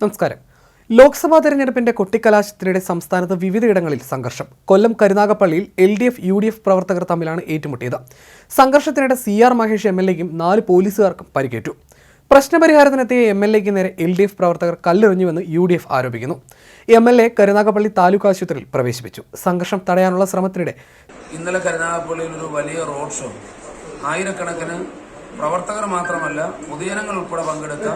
നമസ്കാരം. ലോക്സഭാ തെരഞ്ഞെടുപ്പിന്റെ കൊട്ടിക്കലാശത്തിനിടെ സംസ്ഥാനത്ത് വിവിധയിടങ്ങളിൽ സംഘർഷം. Kollam കരുനാഗപ്പള്ളിയിൽ L D F U D F പ്രവർത്തകർ തമ്മിലാണ് ഏറ്റുമുട്ടിയത്. സംഘർഷത്തിനിടെ C R Mahesh M L നാല് പോലീസുകാർക്കും പരിക്കേറ്റു. പ്രശ്നപരിഹാരത്തിനെത്തിയ എം എൽ എക്ക് നേരെ എൽ ഡി എഫ് പ്രവർത്തകർ കല്ലെറിഞ്ഞുവെന്ന് യു ഡി എഫ് ആരോപിക്കുന്നു. M L A Karunagappally taluk ആശുപത്രിയിൽ പ്രവേശിപ്പിച്ചു. സംഘർഷം തടയാനുള്ള ശ്രമത്തിനിടെ ഇന്നലെ കരുനാഗപ്പള്ളിയിൽ ഒരു വലിയ റോഡ് ഷോ. ആയിരക്കണക്കിന് പ്രവർത്തകർ മാത്രമല്ല പൊതുജനങ്ങൾ ഉൾപ്പെടെ പങ്കെടുത്ത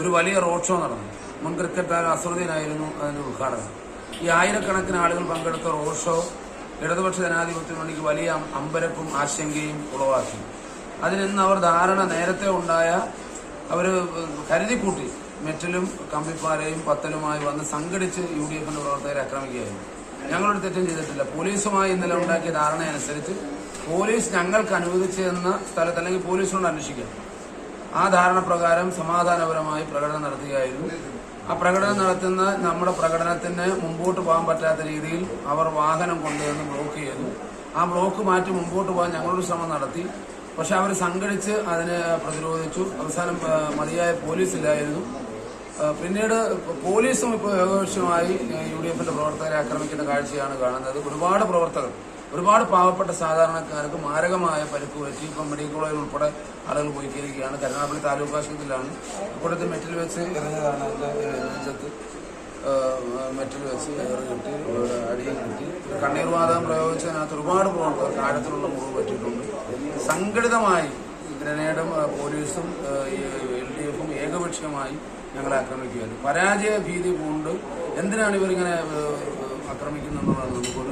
ഒരു വലിയ റോഡ് ഷോ നടന്നു. മുൻ ക്രിക്കറ്റ് താരം അസറുദ്ദീനായിരുന്നു അതിന്റെ ഉദ്ഘാടനം. ഈ ആയിരക്കണക്കിന് ആളുകൾ പങ്കെടുത്ത റോഡ് ഷോ ഇടതുപക്ഷ ജനാധിപത്യ മുന്നണിക്ക് വലിയ അമ്പരപ്പും ആശങ്കയും ഉളവാക്കി. അതിനിന്ന് അവർ ധാരണ നേരത്തെ ഉണ്ടായ അവർ കരുതിക്കൂട്ടി. മെറ്റലും കമ്പിപ്പാരയും പത്തലുമായി വന്ന് സംഘടിച്ച് യു ഡി എഫിന്റെ പ്രവർത്തകരെ ആക്രമിക്കുകയായിരുന്നു. ഞങ്ങളൊരു തെറ്റും ചെയ്തിട്ടില്ല. പോലീസുമായി ഇന്നലെ ഉണ്ടാക്കിയ ധാരണയനുസരിച്ച് പോലീസ് ഞങ്ങൾക്ക് അനുവദിച്ചെന്ന സ്ഥലത്ത് അല്ലെങ്കിൽ പോലീസിനോട് അന്വേഷിക്കാം. ആ ധാരണ പ്രകാരം സമാധാനപരമായി പ്രകടനം നടത്തുകയായിരുന്നു ആ പ്രകടനം നടത്തുന്ന നമ്മുടെ പ്രകടനത്തിന് മുമ്പോട്ട് പോകാൻ പറ്റാത്ത രീതിയിൽ അവർ വാഹനം കൊണ്ടുവന്ന് ബ്ലോക്ക് ചെയ്തു. ആ ബ്ലോക്ക് മാറ്റി മുമ്പോട്ട് പോകാൻ ഞങ്ങളൊരു ശ്രമം നടത്തി. പക്ഷെ അവർ സംഘടിച്ച് അതിനെ പ്രതിരോധിച്ചു. അവസാനം മതിയായ പോലീസ് ഇല്ലായിരുന്നു. പിന്നീട് പോലീസും ഇപ്പോൾ ഏകപക്ഷമായി യു ഡി എഫിന്റെ പ്രവർത്തകരെ ആക്രമിക്കുന്ന കാഴ്ചയാണ് കാണുന്നത്. ഒരുപാട് പ്രവർത്തകർ ഒരുപാട് പാവപ്പെട്ട സാധാരണക്കാർക്ക് മാരകമായ പരുക്ക് പറ്റി ഇപ്പം മെഡിക്കൽ കോളേജിൽ ഉൾപ്പെടെ ആളുകൾ പോയിക്കിരിക്കുകയാണ് കരുനാഗപ്പള്ളി താലൂക്ക് ആശുപത്രിയിലാണ്. ഇപ്പോഴത്തെ മെറ്റിൽ വെച്ച് ഇറങ്ങിയതാണ് എന്റെ നെഞ്ചത്ത് മെറ്റിൽ വെച്ച് ഏറ് കിട്ടി കിട്ടി. കണ്ണീർ വാതകം പ്രയോഗിച്ചതിനകത്ത് ഒരുപാട് പ്രവർത്തകർ ആഴത്തിലുള്ള മുറിവ് പറ്റിയിട്ടുണ്ട്. സംഘടിതമായി ഗ്രനേഡും പോലീസും എൽ ഡി എഫും ഏകപക്ഷീയമായി ഞങ്ങളെ ആക്രമിക്കുകയായിരുന്നു. പരാജയ ഭീതി കൊണ്ട് എന്തിനാണ് ഇവരിങ്ങനെ ഏഹ്, ആക്രമിക്കുന്നുള്ളതാണ് നമുക്കൊരു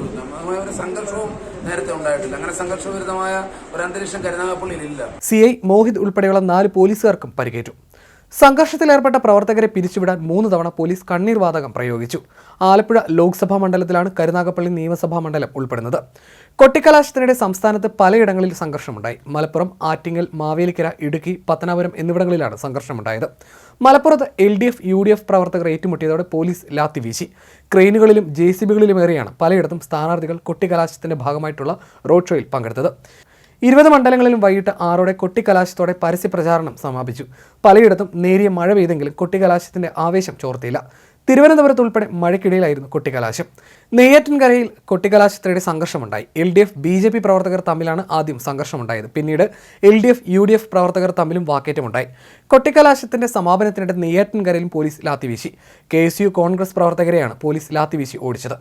നമ്മ- ഒരു സംഘർഷവും നേരത്തെ ഉണ്ടായിട്ടില്ല. അങ്ങനെ സംഘർഷവിരുദ്ധമായ ഒരു അന്തരീക്ഷം കരുനാഗപ്പള്ളിയിൽ ഇല്ല. സി ഐ മോഹിത് ഉൾപ്പെടെയുള്ള നാല് പോലീസുകാർക്കും പരിക്കേറ്റു. സംഘർഷത്തിലേർപ്പെട്ട പ്രവർത്തകരെ പിരിച്ചുവിടാൻ മൂന്ന് തവണ പോലീസ് കണ്ണീർവാതകം പ്രയോഗിച്ചു. ആലപ്പുഴ ലോക്സഭാ മണ്ഡലത്തിലാണ് കരുനാഗപ്പള്ളി നിയമസഭാ മണ്ഡലം ഉൾപ്പെടുന്നത്. കൊട്ടിക്കലാശത്തിനിടെ സംസ്ഥാനത്ത് പലയിടങ്ങളിൽ സംഘർഷമുണ്ടായി. മലപ്പുറം ആറ്റിങ്ങൽ മാവേലിക്കര ഇടുക്കി പത്തനാപുരം എന്നിവിടങ്ങളിലാണ് സംഘർഷമുണ്ടായത്. മലപ്പുറത്ത് L D F U D F പ്രവർത്തകർ ഏറ്റുമുട്ടിയതോടെ പോലീസ് ലാത്തി വീശി ക്രെയിനുകളിലും ജെ സി ബികളിലുമേറിയാണ് പലയിടത്തും സ്ഥാനാർത്ഥികൾ കൊട്ടിക്കലാശത്തിന്റെ ഭാഗമായിട്ടുള്ള റോഡ് ഷോയിൽ പങ്കെടുത്തത്. ഇരുപത് മണ്ഡലങ്ങളിലും വൈകിട്ട് ആറോടെ കൊട്ടിക്കലാശത്തോടെ പരസ്യ പ്രചാരണം സമാപിച്ചു. പലയിടത്തും നേരിയ മഴ പെയ്തെങ്കിലും കൊട്ടിക്കലാശത്തിന്റെ ആവേശം ചോർത്തിയില്ല. തിരുവനന്തപുരത്ത് ഉൾപ്പെടെ മഴയ്ക്കിടയിലായിരുന്നു കൊട്ടിക്കലാശം. നെയ്യാറ്റിൻകരയിൽ കൊട്ടിക്കലാശത്തിനിടെ സംഘർഷമുണ്ടായി. L D F B J P പ്രവർത്തകർ തമ്മിലാണ് ആദ്യം സംഘർഷമുണ്ടായത്. പിന്നീട് L D F U D F പ്രവർത്തകർ തമ്മിലും വാക്കേറ്റമുണ്ടായി. കൊട്ടിക്കലാശത്തിന്റെ സമാപനത്തിനിടെ നെയ്യാറ്റിൻകരയിലും പോലീസ് ലാത്തിവീശി. കെ എസ് യു കോൺഗ്രസ് പ്രവർത്തകരെയാണ് പോലീസ് ലാത്തിവീശി ഓടിച്ചത്.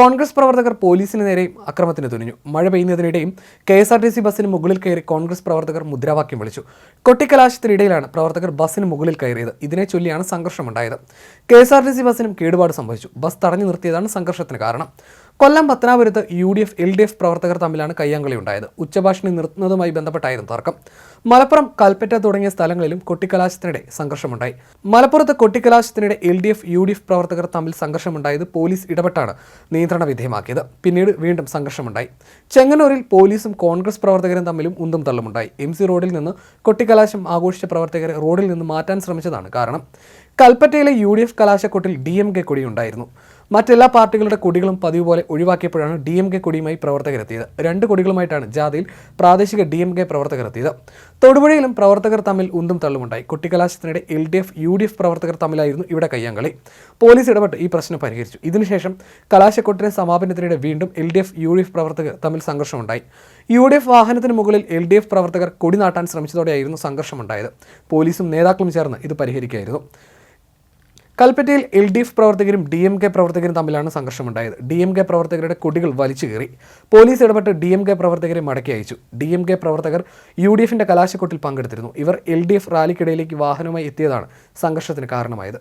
കോൺഗ്രസ് പ്രവർത്തകർ പോലീസിന് നേരെയും അക്രമത്തിന് തുനിഞ്ഞു. മഴ പെയ്യുന്നതിനിടെയും K S R T C ബസ്സിന് മുകളിൽ കയറി കോൺഗ്രസ് പ്രവർത്തകർ മുദ്രാവാക്യം വിളിച്ചു. കൊട്ടിക്കലാശത്തിനിടയിലാണ് പ്രവർത്തകർ ബസ്സിന് മുകളിൽ കയറിയത്. ഇതിനെ ചൊല്ലിയാണ് സംഘർഷമുണ്ടായത്. K S R T C ബസ്സിനും കേടുപാട് സംഭവിച്ചു. ബസ് തടഞ്ഞു നിർത്തിയതാണ് സംഘർഷത്തിന് കാരണം. കൊല്ലം പത്തനാപുരത്ത് U D F L D F പ്രവർത്തകർ തമ്മിലാണ് കയ്യാങ്കളി ഉണ്ടായത് ഉച്ചഭാഷണി നിർത്തുന്നതുമായി ബന്ധപ്പെട്ടായിരുന്നു തർക്കം. മലപ്പുറം കൽപ്പറ്റ തുടങ്ങിയ സ്ഥലങ്ങളിലും കൊട്ടിക്കലാശത്തിനിടെ സംഘർഷമുണ്ടായി. മലപ്പുറത്ത് കൊട്ടിക്കലാശത്തിനിടെ L D F U D F പ്രവർത്തകർ തമ്മിൽ സംഘർഷമുണ്ടായത് പോലീസ് ഇടപെട്ടാണ് നിയന്ത്രണ വിധേയമാക്കിയത്. പിന്നീട് വീണ്ടും സംഘർഷമുണ്ടായി. ചെങ്ങന്നൂരിൽ പോലീസും കോൺഗ്രസ് പ്രവർത്തകരും തമ്മിലും ഉന്തും തള്ളുമുണ്ടായി. എം സി റോഡിൽ നിന്ന് കൊട്ടിക്കലാശം ആഘോഷിച്ച പ്രവർത്തകരെ റോഡിൽ നിന്ന് മാറ്റാൻ ശ്രമിച്ചതാണ് കാരണം. കൽപ്പറ്റയിലെ യു ഡി എഫ് കലാശക്കൊട്ടിൽ ഡി എം കെ കൊടിയുണ്ടായിരുന്നു മറ്റെല്ലാ പാർട്ടികളുടെ കൊടികളും പതിവ് പോലെ ഒഴിവാക്കിയപ്പോഴാണ് ഡി എം കെ കൊടിയുമായി പ്രവർത്തകരെത്തിയത്. രണ്ട് കൊടികളുമായിട്ടാണ് ജാഥയിൽ പ്രാദേശിക ഡി എം കെ പ്രവർത്തകരെത്തിയത്. തൊടുപുഴയിലും പ്രവർത്തകർ തമ്മിൽ ഉന്തും തള്ളുമുണ്ടായി. കുട്ടിക്കലാശത്തിനിടെ L D F U D F പ്രവർത്തകർ തമ്മിലായിരുന്നു ഇവിടെ കയ്യാങ്കളി. പോലീസ് ഇടപെട്ട് ഈ പ്രശ്നം പരിഹരിച്ചു. ഇതിനുശേഷം കലാശക്കൊട്ടിലെ സമാപനത്തിനിടെ വീണ്ടും L D F U D F പ്രവർത്തകർ തമ്മിൽ സംഘർഷമുണ്ടായി. യു ഡി എഫ് വാഹനത്തിന് മുകളിൽ എൽ ഡി എഫ് പ്രവർത്തകർ കൊടി നാട്ടാൻ ശ്രമിച്ചതോടെയായിരുന്നു സംഘർഷമുണ്ടായത്. പോലീസും നേതാക്കളും ചേർന്ന് ഇത് പരിഹരിക്കുകയായിരുന്നു. കൽപ്പറ്റയിൽ എൽ ഡി എഫ് പ്രവർത്തകരും ഡി എം കെ പ്രവർത്തകരും തമ്മിലാണ് സംഘർഷമുണ്ടായത്. ഡി എം കെ പ്രവർത്തകരുടെ കൊടികൾ വലിച്ചു കയറി പോലീസ് ഇടപെട്ട് ഡി എം കെ പ്രവർത്തകരെ മടക്കി അയച്ചു. ഡി എം കെ പ്രവർത്തകർ യു ഡി എഫിന്റെ കലാശക്കൊട്ടിൽ പങ്കെടുത്തിരുന്നു. ഇവർ എൽ ഡി എഫ് റാലിക്കിടയിലേക്ക് വാഹനവുമായി എത്തിയതാണ് സംഘർഷത്തിന് കാരണമായത്.